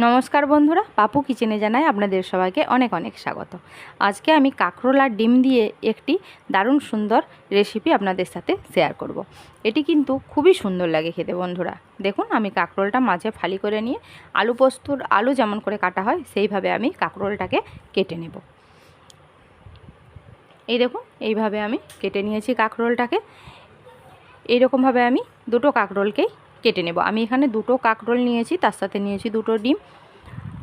নমস্কার বন্ধুরা, পাপু কিচেনে জানাই আপনাদের সবাইকে অনেক অনেক স্বাগত। আজকে আমি কাঁকরোল আর ডিম দিয়ে একটি দারুণ সুন্দর রেসিপি আপনাদের সাথে শেয়ার করব। এটি কিন্তু খুবই সুন্দর লাগে খেতে বন্ধুরা। দেখুন, আমি কাঁকরোলটা মাঝে ফালি করে নিয়ে, আলু পোস্তর আলু যেমন করে কাটা হয়, সেইভাবে আমি কাঁকরোলটাকে কেটে নেব। এই দেখুন, এইভাবে আমি কেটে নিয়েছি কাঁকরোলটাকে। এইরকমভাবে আমি দুটো কাঁকরোলকেই কেটে নেব। আমি এখানে দুটো কাঁকরোল নিয়েছি, তার সাথে নিয়েছি দুটো ডিম।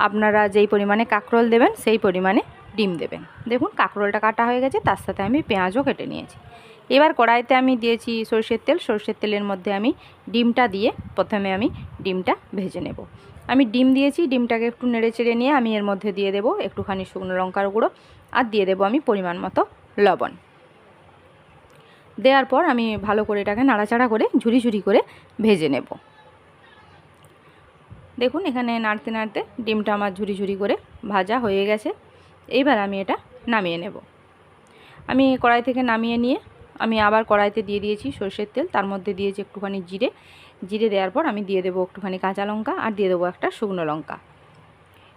আপনারা যেই পরিমাণে কাঁকরোল দেবেন, সেই পরিমাণে ডিম দেবেন। দেখুন, কাঁকরোলটা কাটা হয়ে গেছে, তার সাথে আমি পেঁয়াজও কেটে নিয়েছি। এবার কড়াইতে আমি দিয়েছি সর্ষের তেল। সর্ষের তেলের মধ্যে আমি ডিমটা দিয়ে প্রথমে আমি ডিমটা ভেজে নেব। আমি ডিম দিয়েছি, ডিমটাকে একটু নেড়ে চেড়ে নিয়ে আমি এর মধ্যে দিয়ে দেবো একটুখানি শুকনো লঙ্কার গুঁড়ো। আর দিয়ে দেবো আমি পরিমাণ মতো লবণ। দেওয়ার পর আমি ভালো করে এটাকে নাড়াচাড়া করে ঝুরি ঝুরি করে ভেজে নেব। দেখুন এখানে নাড়তে নাড়তে ডিমটা আমার ঝুরি ঝুরি করে ভাজা হয়ে গেছে। এইবার আমি এটা নামিয়ে নেব। আমি কড়াই থেকে নামিয়ে নিয়ে আমি আবার কড়াইতে দিয়ে দিয়েছি সর্ষের তেল, তার মধ্যে দিয়েছি একটুখানি জিরে। জিরে দেওয়ার পর আমি দিয়ে দেবো একটুখানি কাঁচা লঙ্কা আর দিয়ে দেবো একটা শুকনো লঙ্কা।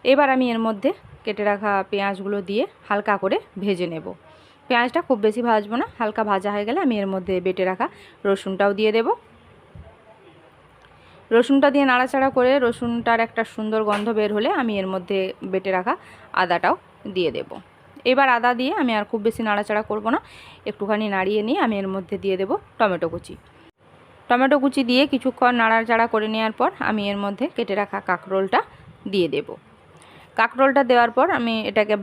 এবার আমি এর মধ্যে কেটে রাখা পেঁয়াজগুলো দিয়ে হালকা করে ভেজে নেব। পেঁয়াজটা খুব বেশি ভাজবো না, হালকা ভাজা হয়ে গেলে আমি এর মধ্যে বেটে রাখা রসুনটাও দিয়ে দেব। রসুনটা দিয়ে নাড়াচাড়া করে রসুনটার একটা সুন্দর গন্ধ বের হলে আমি এর মধ্যে বেটে রাখা আদাটাও দিয়ে দেব। এবার আদা দিয়ে আমি আর খুব বেশি নাড়াচাড়া করব না, একটুখানি নাড়িয়ে নিয়ে আমি এর মধ্যে দিয়ে দেব টমেটো কুচি। টমেটো কুচি দিয়ে কিছুক্ষণ নাড়াচাড়া করে নেওয়ার পর আমি এর মধ্যে কেটে রাখা কাঁকরোলটা দিয়ে দেব। কাঁকরোলটা দেওয়ার পর আমি এটাকে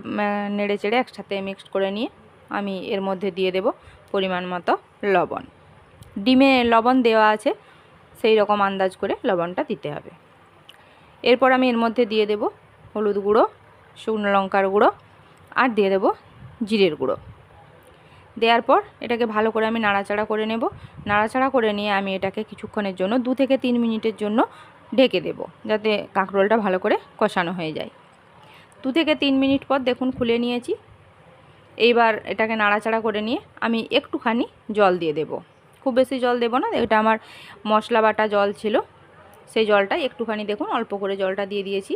নেড়ে চেড়ে একসাথে মিক্সড করে নিয়ে আমি এর মধ্যে দিয়ে দেব পরিমাণ মতো লবণ। ডিমে লবণ দেওয়া আছে, সেই রকম আন্দাজ করে লবণটা দিতে হবে। এরপর আমি এর মধ্যে দিয়ে দেব হলুদ গুঁড়ো, শুকনো লঙ্কার গুঁড়ো আর দিয়ে দেব জিরের গুঁড়ো। দেওয়ার পর এটাকে ভালো করে আমি নাড়াচাড়া করে নেব। নাড়াচাড়া করে নিয়ে আমি এটাকে কিছুক্ষণের জন্য, দু থেকে তিন মিনিটের জন্য ঢেকে দেব, যাতে কাঁকরোলটা ভালো করে কষানো হয়ে যায়। দু থেকে তিন মিনিট পর দেখুন, খুলে নিয়েছি। এইবার এটাকে নাড়াচাড়া করে নিয়ে আমি একটুখানি জল দিয়ে দেব। খুব বেশি জল দেব না, এটা আমার মশলা বাটা জল ছিল। সেই জলটা একটুখানি দেখুন, অল্প করে জলটা দিয়ে দিয়েছি,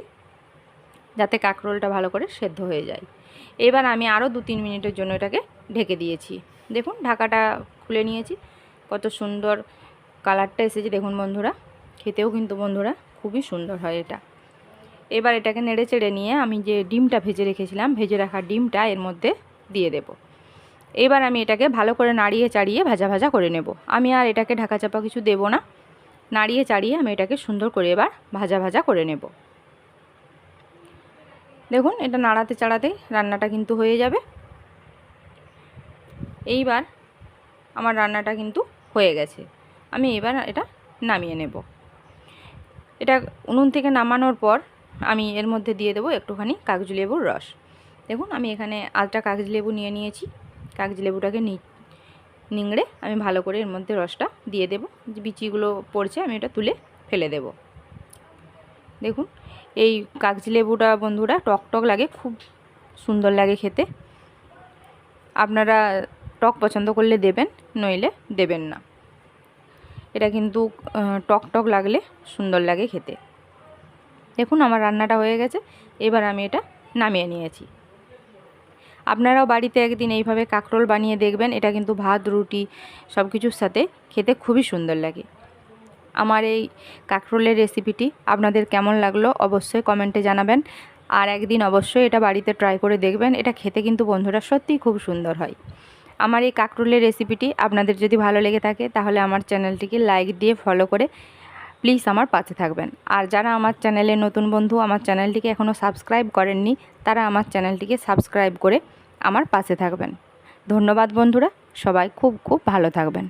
যাতে কাঁকরোলটা ভালো করে সেদ্ধ হয়ে যায়। এবার আমি আরও দু তিন মিনিটের জন্য এটাকে ঢেকে দিয়েছি। দেখুন, ঢাকাটা খুলে নিয়েছি, কত সুন্দর কালারটা এসেছে দেখুন বন্ধুরা, খেতেও কিন্তু বন্ধুরা খুবই সুন্দর হয় এটা। এবার এটাকে নেড়ে চেড়ে নিয়ে আমি যে ডিমটা ভেজে রেখেছিলাম, ভেজে রাখা ডিমটা এর মধ্যে দিয়ে দেব। এবার আমি এটাকে ভালো করে নাড়িয়ে চাড়িয়ে ভাজা ভাজা করে নেব। আমি আর এটাকে ঢাকা চাপা কিছু দেব না। নাড়িয়ে চাড়িয়ে আমি এটাকে সুন্দর করে এবার ভাজা ভাজা করে নেব। দেখুন, এটা নাড়াতে চাড়াতে রান্নাটা কিন্তু হয়ে যাবে। এইবার আমার রান্নাটা কিন্তু হয়ে গেছে। আমি এবার এটা নামিয়ে নেব। এটা উনুন থেকে নামানোর পর আমি এর মধ্যে দিয়ে দেবো একটুখানি কাগজি লেবুর রস। দেখুন, আমি এখানে আলটা কাগজ লেবু নিয়ে নিয়েছি। কাগজ লেবুটাকে নিংড়ে আমি ভালো করে এর মধ্যে রসটা দিয়ে দেব। যে বিচিগুলো পড়ছে, আমি এটা তুলে ফেলে দেব। দেখুন, এই কাগজ লেবুটা বন্ধুরা টক টক লাগে, খুব সুন্দর লাগে খেতে। আপনারা টক পছন্দ করলে দেবেন, নইলে দেবেন না। এটা কিন্তু টক টক লাগলে সুন্দর লাগে খেতে। দেখুন, আমার রান্নাটা হয়ে গেছে। এবার আমি এটা নামিয়ে নিয়েছি। আপনারাও বাড়িতে একদিন এইভাবে কাঁকরোল বানিয়ে দেখবেন, এটা কিন্তু ভাত, রুটি সব কিছুর সাথে খেতে খুবই সুন্দর লাগে। আমার এই কাঁকরোলের রেসিপিটি আপনাদের কেমন লাগল অবশ্যই কমেন্টে জানাবেন। আর একদিন অবশ্যই এটা বাড়িতে ট্রাই করে দেখবেন, এটা খেতে কিন্তু বন্ধুরা সত্যিই খুব সুন্দর হয়। আমার এই কাঁকরোলের রেসিপিটি আপনাদের যদি ভালো লেগে থাকে, তাহলে আমার চ্যানেলটিকে লাইক দিয়ে ফলো করে প্লিজ আমার পাশে থাকবেন। আর যারা আমার চ্যানেলে নতুন বন্ধু, আমার চ্যানেলটিকে এখনও সাবস্ক্রাইব করেননি, তারা আমার চ্যানেলটিকে সাবস্ক্রাইব করে আমার পাশে থাকবেন। ধন্যবাদ বন্ধুরা, সবাই খুব খুব ভালো থাকবেন।